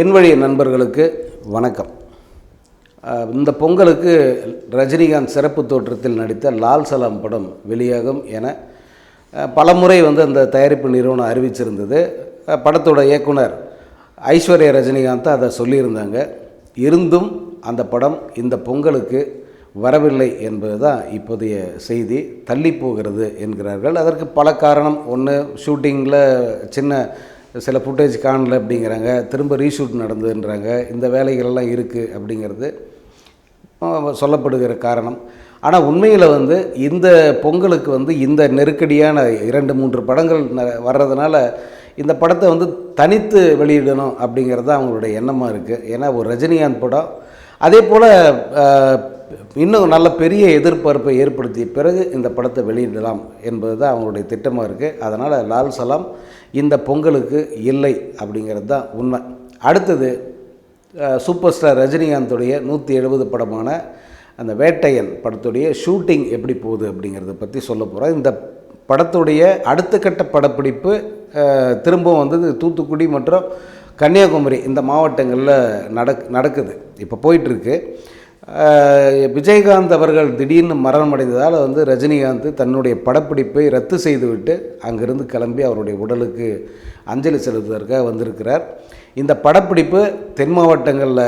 என் வழி நண்பர்களுக்கு வணக்கம். இந்த பொங்கலுக்கு ரஜினிகாந்த் சிறப்பு தோற்றத்தில் நடித்த லால் சலாம் படம் வெளியாகும் என பல பலமுறை வந்து அந்த தயாரிப்பு நிறுவனம் அறிவிச்சிருந்தது. படத்தோட இயக்குனர் ஐஸ்வர்யா ரஜினிகாந்த் அதை சொல்லியிருந்தாங்க. இருந்தும் அந்த படம் இந்த பொங்கலுக்கு வரவில்லை என்பது தான் இப்போதைய செய்தி. தள்ளி போகிறது என்கிறார்கள். அதற்கு பல காரணம். ஒன்று ஷூட்டிங்கில் சின்ன சில ஃபுட்டேஜ் காணல அப்படிங்கிறாங்க. திரும்ப ரீஷூட் நடந்ததுன்றாங்க. இந்த வேலைகளெல்லாம் இருக்குது அப்படிங்கிறது சொல்லப்படுகிற காரணம். ஆனால் உண்மையில் வந்து இந்த பொங்கலுக்கு வந்து இந்த நெருக்கடியான இரண்டு மூன்று படங்கள் வர்றதுனால இந்த படத்தை வந்து தனித்து வெளியிடணும் அப்படிங்கிறது தான் அவங்களுடைய எண்ணமாக இருக்குது ஏன்னா ஒரு ரஜினிகாந்த் படம். அதே போல் இன்னும் நல்ல பெரிய எதிர்பார்ப்பை ஏற்படுத்திய பிறகு இந்த படத்தை வெளியிடலாம் என்பது தான் அவங்களுடைய திட்டமாக இருக்குது அதனால் லால் சலாம் இந்த பொங்கலுக்கு இல்லை அப்படிங்கிறது தான் உண்மை. அடுத்தது சூப்பர் ஸ்டார் ரஜினிகாந்தோடைய நூற்றி எழுபது படமான அந்த வேட்டையன் படத்துடைய ஷூட்டிங் எப்படி போகுது அப்படிங்கிறத பற்றி சொல்ல போகிறோம் இந்த படத்துடைய அடுத்த கட்ட படப்பிடிப்பு திரும்பவும் வந்து தூத்துக்குடி மற்றும் கன்னியாகுமரி இந்த மாவட்டங்களில் நடக் நடக்குது. இப்போ போயிட்டுருக்கு விஜயகாந்த் அவர்கள் திடீர்னு மரணம் அடைந்ததால் வந்து ரஜினிகாந்த் தன்னுடைய படப்பிடிப்பை ரத்து செய்துவிட்டு அங்கிருந்து கிளம்பி அவருடைய உடலுக்கு அஞ்சலி செலுத்துவதற்காக வந்திருக்கிறார். இந்த படப்பிடிப்பு தென் மாவட்டங்களில்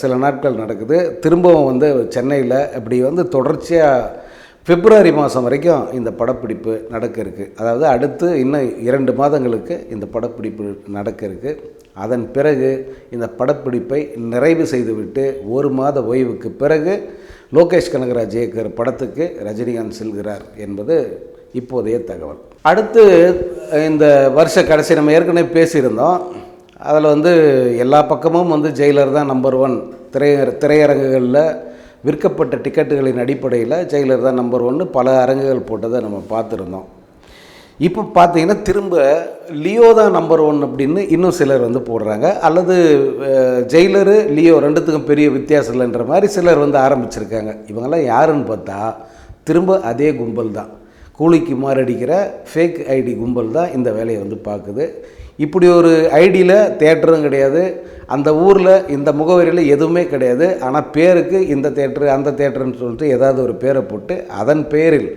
சில நாட்கள் நடக்குது. திரும்பவும் வந்து சென்னையில் இப்படி வந்து தொடர்ச்சியாக பிப்ரவரி மாதம் வரைக்கும் இந்த படப்பிடிப்பு நடக்க இருக்குது அதாவது அடுத்து இன்னும் இரண்டு மாதங்களுக்கு இந்த படப்பிடிப்பு நடக்க இருக்குது அதன் பிறகு இந்த படப்பிடிப்பை நிறைவு செய்துவிட்டு ஒரு மாத ஓய்வுக்கு பிறகு லோகேஷ் கனகராஜ் இயக்கிற படத்துக்கு ரஜினிகாந்த் செல்கிறார் என்பது இப்போதைய தகவல். அடுத்து இந்த வருஷ கடைசி நம்ம ஏற்கனவே பேசியிருந்தோம். அதில் வந்து எல்லா பக்கமும் வந்து ஜெயிலர் தான் நம்பர் ஒன். திரையர திரையரங்குகளில் விற்கப்பட்ட டிக்கெட்டுகளின் அடிப்படையில் ஜெயிலர் தான் நம்பர் ஒன்று பல அரங்குகள் போட்டதை நம்ம பார்த்துருந்தோம். இப்போ பார்த்தீங்கன்னா திரும்ப லியோ தான் நம்பர் ஒன் அப்படின்னு இன்னும் சிலர் வந்து போடுறாங்க. அல்லது ஜெயிலரு லியோ ரெண்டுத்துக்கும் பெரிய வித்தியாசம் இல்லைன்ற மாதிரி சிலர் வந்து ஆரம்பிச்சிருக்காங்க. இவங்கெல்லாம் யாருன்னு பார்த்தா திரும்ப அதே கும்பல் தான். கூலிக்கு மாரடிக்கிற ஃபேக் ஐடி கும்பல் தான் இந்த வேலையை வந்து பார்க்குது. இப்படி ஒரு ஐடியில் தேட்டரும் கிடையாது. அந்த ஊரில் இந்த முகவரியில் எதுவுமே கிடையாது. ஆனால் பேருக்கு இந்த தேட்டரு அந்த தேட்டருன்னு சொல்லிட்டு ஏதாவது ஒரு பேரை போட்டு அதன் பேரில்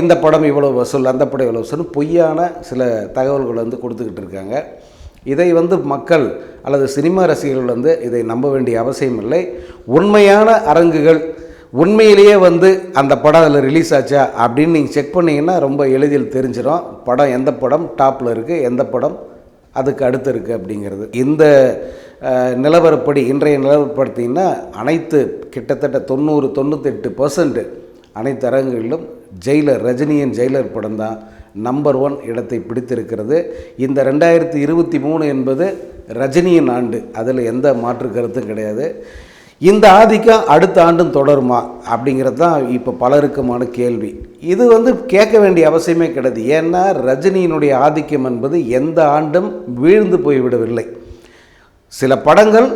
இந்த படம் இவ்வளோ வசூல் அந்த படம் இவ்வளோ வசூல் பொய்யான சில தகவல்களை வந்து கொடுத்துக்கிட்டு இருக்காங்க. இதை வந்து மக்கள் அல்லது சினிமா ரசிகர்கள் வந்து இதை நம்ப வேண்டிய அவசியம் இல்லை. உண்மையான அரங்குகள் உண்மையிலேயே வந்து அந்த படம் அதில் ரிலீஸ் ஆச்சா அப்படின்னு நீங்கள் செக் பண்ணிங்கன்னா ரொம்ப எளிதில் தெரிஞ்சிடும் படம் எந்த படம் டாப்பில் இருக்குது எந்த படம் அதுக்கு அடுத்து இருக்குது அப்படிங்கிறது. இந்த நிலவரப்படி இன்றைய நிலவரப்படுத்திங்கன்னா அனைத்து கிட்டத்தட்ட தொண்ணூறு தொண்ணூத்தெட்டு பர்சன்ட்டு அனைத்து அரங்குகளிலும் ஜெயிலர் ரஜினியின் ஜெயிலர் படம் தான் நம்பர் ஒன் இடத்தை பிடித்திருக்கிறது. இந்த ரெண்டாயிரத்தி இருபத்தி மூணு என்பது ரஜினியின் ஆண்டு. அதில் எந்த மாற்று கருத்தும் கிடையாது. இந்த ஆதிக்கம் அடுத்த ஆண்டும் தொடருமா அப்படிங்கிறது தான் இப்போ பலருக்குமான கேள்வி. இது வந்து கேட்க வேண்டிய அவசியமே கிடையாது. ஏன்னா ரஜினியினுடைய ஆதிக்கம் என்பது எந்த ஆண்டும் வீழ்ந்து போய்விடவில்லை. சில படங்கள்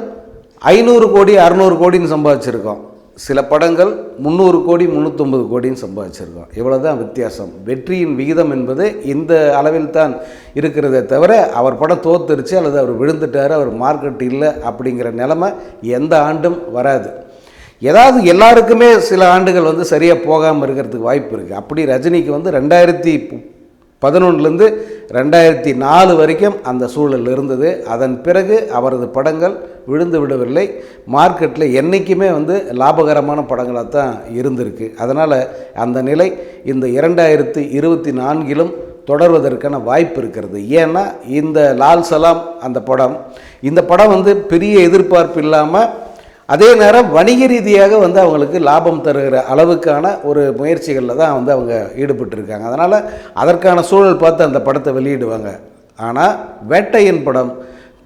ஐநூறு கோடி அறநூறு கோடின்னு சம்பாதிச்சிருக்கோம். சில படங்கள் முந்நூறு கோடி முந்நூற்றொம்பது கோடின்னு சம்பாதிச்சிருக்கோம் இவ்வளோ தான் வித்தியாசம். வெற்றியின் விகிதம் என்பது இந்த அளவில் தான் இருக்கிறதே தவிர அவர் படம் தோத்துருச்சு அல்லது அவர் விழுந்துட்டார் அவர் மார்க்கெட் இல்லை அப்படிங்கிற நிலமை எந்த ஆண்டும் வராது. ஏதாவது எல்லாருக்குமே சில ஆண்டுகள் வந்து சரியாக போகாமல் இருக்கிறதுக்கு வாய்ப்பு இருக்குது அப்படி ரஜினிக்கு வந்து ரெண்டாயிரத்தி பதினொன்றுலேருந்து ரெண்டாயிரத்தி நாலு வரைக்கும் அந்த சூழல் இருந்தது. அதன் பிறகு அவரது படங்கள் விழுந்து விடவில்லை. மார்க்கெட்டில் என்றைக்குமே வந்து லாபகரமான படங்களாக தான் இருந்திருக்கு. அதனால் அந்த நிலை இந்த இரண்டாயிரத்தி இருபத்தி நான்கிலும் தொடர்வதற்கான வாய்ப்பு இருக்கிறது. ஏன்னா இந்த லால் சலாம் அந்த படம் இந்த படம் வந்து பெரிய எதிர்பார்ப்பு இல்லாமல் அதே நேரம் வணிக ரீதியாக வந்து அவங்களுக்கு லாபம் தருகிற அளவுக்கான ஒரு முயற்சிகளில் தான் வந்து அவங்க ஈடுபட்டிருக்காங்க. அதனால் அதற்கான சூழல் பார்த்து அந்த படத்தை வெளியிடுவாங்க. ஆனால் வேட்டையின் படம்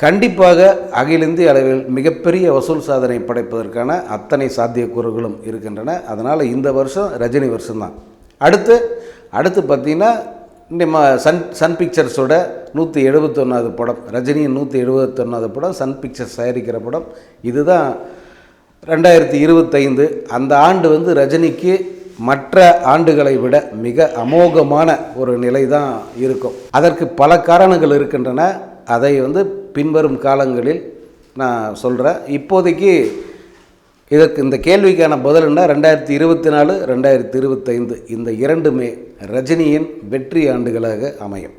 கண்டிப்பாக அகில இந்திய அளவில் மிகப்பெரிய வசூல் சாதனை படைப்பதற்கான அத்தனை சாத்தியக்கூறுகளும் இருக்கின்றன. அதனால் இந்த வருஷம் ரஜினி வருஷம்தான் அடுத்து அடுத்து பார்த்திங்கன்னா நம்ம சன் சன் பிக்சர்ஸோட நூற்றி எழுபத்தொன்னாவது படம் ரஜினியின் நூற்றி எழுபத்தொன்னாவது படம் சன் பிக்சர்ஸ் தயாரிக்கிற படம் இதுதான் ரெண்டாயிரத்தி இருபத்தைந்து அந்த ஆண்டு வந்து ரஜினிக்கு மற்ற ஆண்டுகளை விட மிக அமோகமான ஒரு நிலை தான் இருக்கும். அதற்கு பல காரணங்கள் இருக்கின்றன. அதை வந்து பின்வரும் காலங்களில் நான் சொல்கிறேன் இப்போதைக்கு இதற்கு இந்த கேள்விக்கான பதில்னா ரெண்டாயிரத்தி இருபத்தி நாலு ரெண்டாயிரத்தி இருபத்தைந்து இந்த இரண்டுமே ரஜினியின் வெற்றி ஆண்டுகளாக அமையும்.